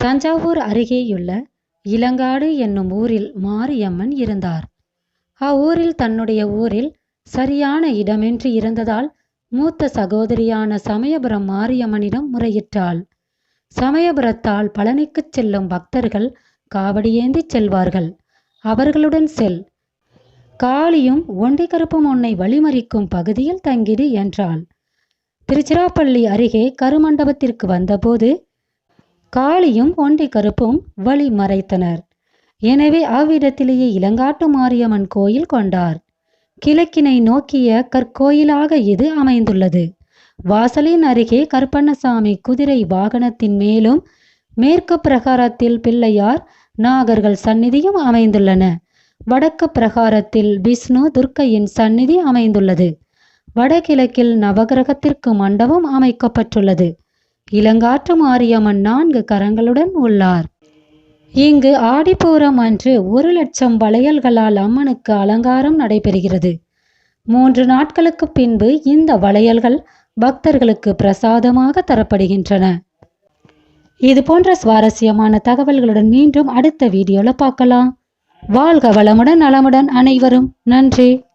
தஞ்சாவூர் அருகேயுள்ள இளங்காடு என்னும் ஊரில் மாரியம்மன் இருந்தார். அவ்வூரில் தன்னுடைய ஊரில் சரியான இடமின்றி இருந்ததால் மூத்த சகோதரியான சமயபுரம் மாரியம்மனிடம் முறையிட்டாள். சமயபுரத்தால் பழனிக்குச் செல்லும் பக்தர்கள் காவடியேந்தி செல்வார்கள். அவர்களுடன் செல். காளியும் ஒண்டி கருப்பும் உன்னை வழிமறிக்கும் பகுதியில் தங்கிடு என்றாள். திருச்சிராப்பள்ளி அருகே கருமண்டபத்திற்கு வந்தபோது காளியும் ஒண்டி கருப்பும் வழி மறைத்தனர். எனவே அவ்விடத்திலேயே இளங்காட்டு மாரியம்மன் கோயில் கொண்டார். கிழக்கினை நோக்கிய கற்கோயிலாக இது அமைந்துள்ளது. வாசலின் அருகே கருப்பண்ணசாமி குதிரை வாகனத்தின் மேலும் மேற்கு பிரகாரத்தில் பிள்ளையார் நாகர்கள் சந்நிதியும் அமைந்துள்ளன. வடக்கு பிரகாரத்தில் விஷ்ணு துர்க்கையின் சந்நிதி அமைந்துள்ளது. வடகிழக்கில் நவகிரகத்திற்கு மண்டபம் அமைக்கப்பட்டுள்ளது. இளங்காற்று மாரியம்மன் நான்கு கரங்களுடன் உள்ளார். இங்கு ஆடிப்பூரம் அன்று ஒரு லட்சம் வளையல்களால் அம்மனுக்கு அலங்காரம் நடைபெறுகிறது. மூன்று நாட்களுக்கு பின்பு இந்த வளையல்கள் பக்தர்களுக்கு பிரசாதமாக தரப்படுகின்றன. இது போன்ற சுவாரஸ்யமான தகவல்களுடன் மீண்டும் அடுத்த வீடியோல பார்க்கலாம். வாழ்க வளமுடன் நலமுடன் அனைவரும். நன்றி.